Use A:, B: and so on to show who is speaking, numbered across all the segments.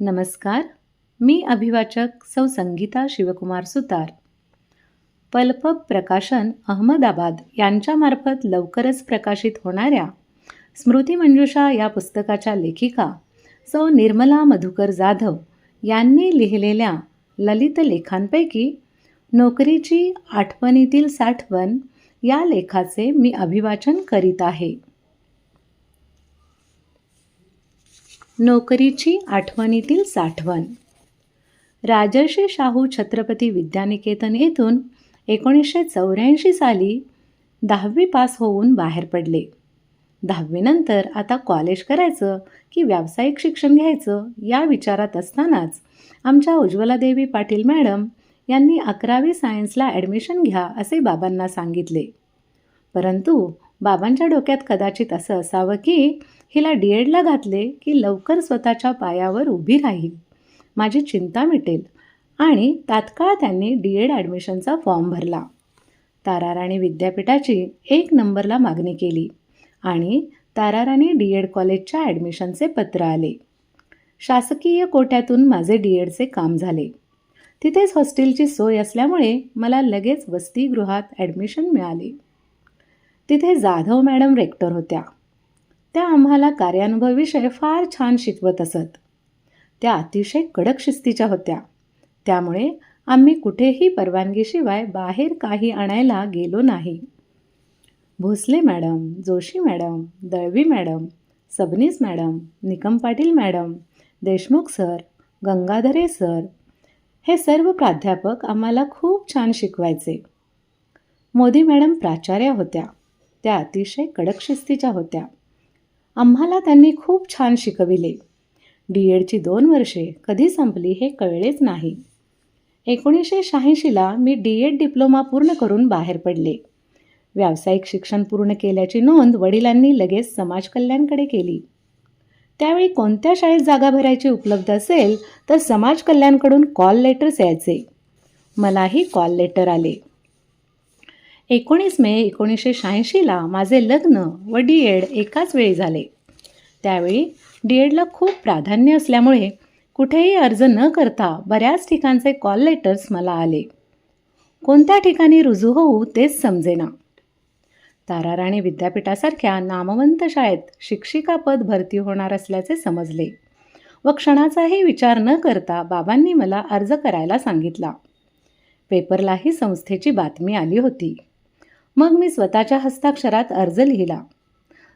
A: नमस्कार. मी अभिवाचक सौ संगीता शिवकुमार सुतार. पल्पब प्रकाशन अहमदाबाद यांच्यामार्फत लवकरच प्रकाशित होणाऱ्या स्मृतिमंजुषा या पुस्तकाच्या लेखिका सौ निर्मला मधुकर जाधव यांनी लिहिलेल्या ललित लेखांपैकी नोकरीची आठवणीतील साठवण या लेखाचे मी अभिवाचन करीत आहे. नोकरीची आठवणीतील साठवण. राजर्षी शाहू छत्रपती विद्यानिकेतन येथून एकोणीसशे चौऱ्याऐंशी साली दहावी पास होऊन बाहेर पडले. दहावीनंतर आता कॉलेज करायचं की व्यावसायिक शिक्षण घ्यायचं या विचारात असतानाच आमच्या उज्ज्वलादेवी पाटील मॅडम यांनी अकरावी सायन्सला ॲडमिशन घ्या असे बाबांना सांगितले. परंतु बाबांच्या डोक्यात कदाचित असं असावं की हिला डी एडला घातले की लवकर स्वतःच्या पायावर उभी राहील. माझी चिंता मिटेल. आणि तात्काळ त्यांनी डी एड ॲडमिशनचा फॉर्म भरला. ताराराणी विद्यापीठाची एक नंबरला मागणी केली आणि ताराराणी डी एड कॉलेजच्या ॲडमिशनचे पत्र आले. शासकीय कोट्यातून माझे डी एडचे काम झाले. तिथेच हॉस्टेलची सोय असल्यामुळे मला लगेच वसतिगृहात ॲडमिशन मिळाले. तिथे जाधव मॅडम रेक्टर होत्या. त्या आम्हाला कार्यानुभवविषय फार छान शिकवत असत. त्या अतिशय कडक शिस्तीच्या होत्या. त्यामुळे आम्ही कुठेही परवानगीशिवाय बाहेर काही आणायला गेलो नाही. Bhosale madam Joshi madam Dalvi madam Sabnis madam Nikam Patil madam Deshmukh sir Gangadhare sir हे सर्व प्राध्यापक आम्हाला खूप छान शिकवायचे. मोदी मॅडम प्राचार्या होत्या. त्या अतिशय कडक शिस्तीच्या होत्या. आम्हाला त्यांनी खूप छान शिकविले. डी एडची दोन वर्षे कधी संपली हे कळलेच नाही. एकोणीसशे शहाऐंशीला मी डी एड डिप्लोमा पूर्ण करून बाहेर पडले. व्यावसायिक शिक्षण पूर्ण केल्याची नोंद वडिलांनी लगेच समाज कल्याणकडे केली. त्यावेळी कोणत्या शाळेत जागा भरायची उपलब्ध असेल तर समाज कल्याणकडून कॉल लेटर्स यायचे. मलाही कॉल लेटर आले. एकोणीस मे एकोणीसशे शहाऐंशीला माझे लग्न व डी एड एकाच वेळी झाले. त्यावेळी डी एडला खूप प्राधान्य असल्यामुळे कुठेही अर्ज न करता बऱ्याच ठिकाणचे कॉल लेटर्स मला आले. कोणत्या ठिकाणी रुजू होऊ तेच समजेना. ताराराणी विद्यापीठासारख्या नामवंत शाळेत शिक्षिकापद भरती होणार असल्याचे समजले व क्षणाचाही विचार न करता बाबांनी मला अर्ज करायला सांगितला. पेपरलाही संस्थेची बातमी आली होती. मग मी स्वतःच्या हस्ताक्षरात अर्ज लिहिला.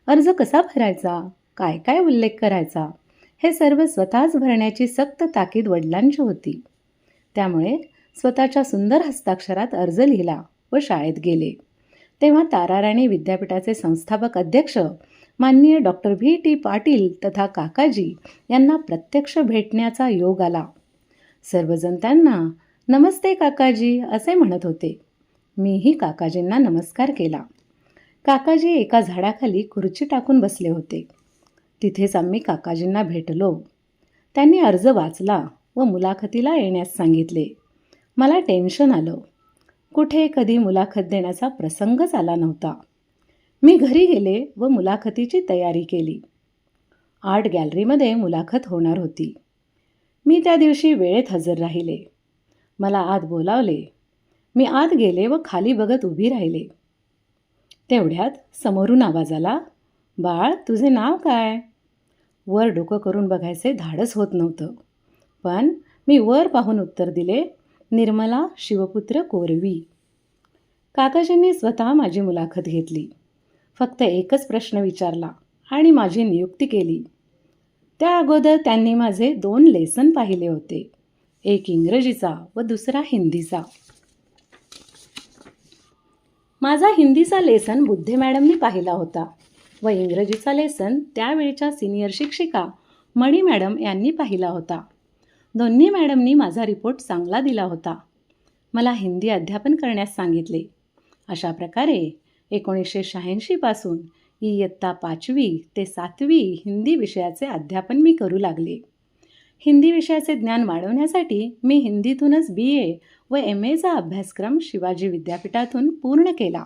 A: अर्ज कसा भरायचा? काय काय उल्लेख करायचा? हे सर्व स्वतःच भरण्याची सक्त ताकीद वडिलांची होती. त्यामुळे स्वतःच्या सुंदर हस्ताक्षरात अर्ज लिहिला व शाळेत गेले. तेव्हा ताराराणी विद्यापीठाचे संस्थापक अध्यक्ष माननीय डॉक्टर व्ही. टी. पाटील तथा काकाजी यांना प्रत्यक्ष भेटण्याचा योग आला. सर्वजण त्यांना नमस्ते काकाजी असे म्हणत होते. मीही काकाजींना नमस्कार केला. काकाजी एका झाडाखाली खुर्ची टाकून बसले होते. तिथेच आम्ही काकाजींना भेटलो. त्यांनी अर्ज वाचला व मुलाखतीला येण्यास सांगितले. मला टेन्शन आलं. कुठे कधी मुलाखत देण्याचा प्रसंगच आला नव्हता. मी घरी गेले व मुलाखतीची तयारी केली. आर्ट गॅलरीमध्ये मुलाखत होणार होती. मी त्या दिवशी वेळेत हजर राहिले. मला आत बोलावले. मी आत गेले व खाली बघत उभी राहिले. तेवढ्यात समोरून आवाज आला बाळ तुझे नाव काय? वर डोकं करून बघायचे धाडस होत नव्हतं. पण मी वर पाहून उत्तर दिले निर्मला शिवपुत्र कोरवी. काकाजींनी स्वतः माझी मुलाखत घेतली. फक्त एकच प्रश्न विचारला आणि माझी नियुक्ती केली. त्या अगोदर त्यांनी माझे दोन लेसन पाहिले होते एक इंग्रजीचा व दुसरा हिंदीचा. माझा हिंदीचा लेसन बुद्धे मॅडमनी पाहिला होता व इंग्रजीचा लेसन त्यावेळच्या सिनियर शिक्षिका मणी मॅडम यांनी पाहिला होता. दोन्ही मॅडमनी माझा रिपोर्ट चांगला दिला होता. मला हिंदी अध्यापन करण्यास सांगितले. अशा प्रकारे एकोणीसशे शहाऐंशीपासून इयत्ता पाचवी ते सातवी हिंदी विषयाचे अध्यापन मी करू लागले. हिंदी विषयाचे ज्ञान वाढवण्यासाठी मी हिंदीतूनच बी ए व एम एचा अभ्यासक्रम शिवाजी विद्यापीठातून पूर्ण केला.